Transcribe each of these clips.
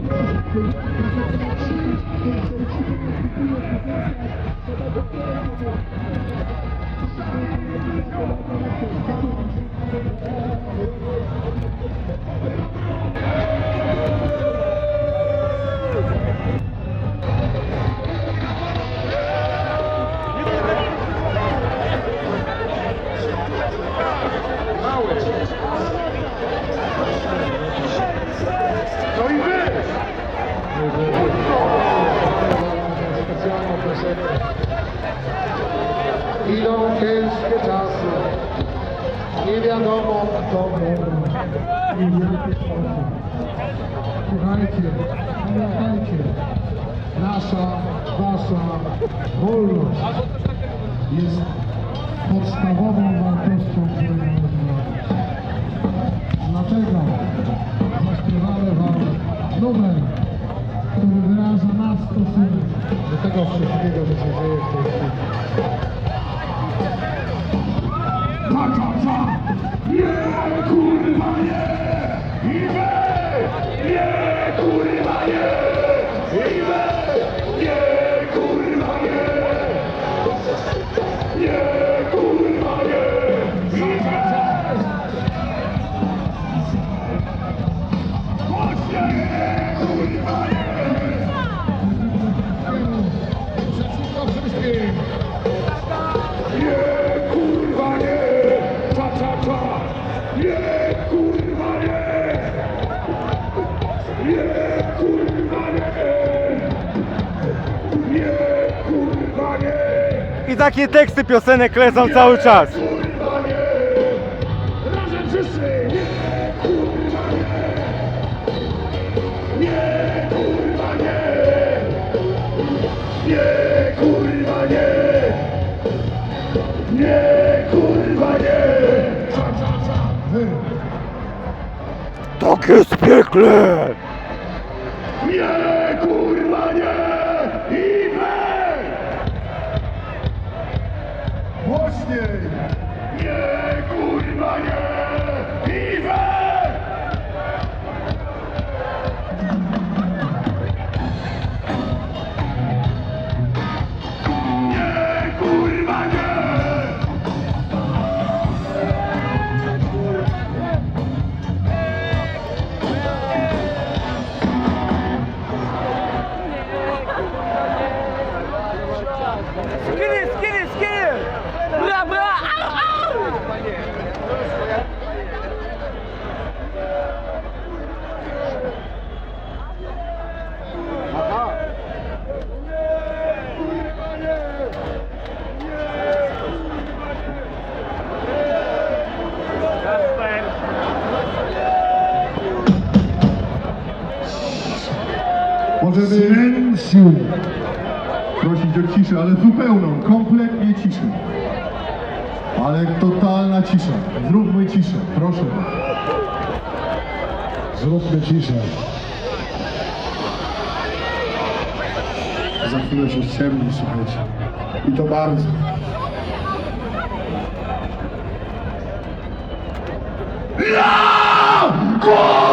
No i ciężkie czasy. Nie wiadomo kto. Słuchajcie, pamiętajcie, nasza, wasza wolność jest podstawową wartością, której mieć. Dlatego zaśpiewamy wam numer, który wyraża nasz stosunek do tego wszystkiego, co się dzieje w tej chwili. I takie teksty piosenek lecą cały czas. Tak jest piekle! Nie, Możemy... Silencjum! Prosić o ciszę, ale zupełną, kompletnie ciszę. Ale totalna cisza. Zróbmy ciszę, proszę. Zróbmy ciszę. Za chwilę się ściemni, słuchajcie. I to bardzo. Ja! Kurwa!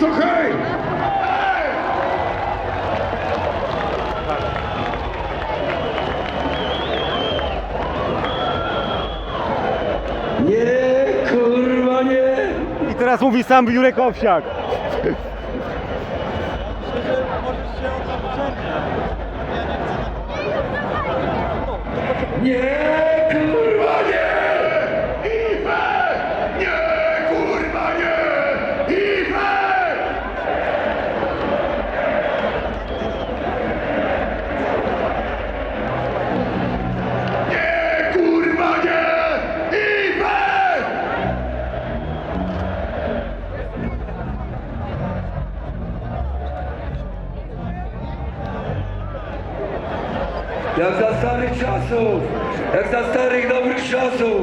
Hej! Hej! Nie, kurwa nie! I teraz mówi sam Jurek Owsiak. Nie, Jak za starych czasów! Jak za starych dobrych czasów!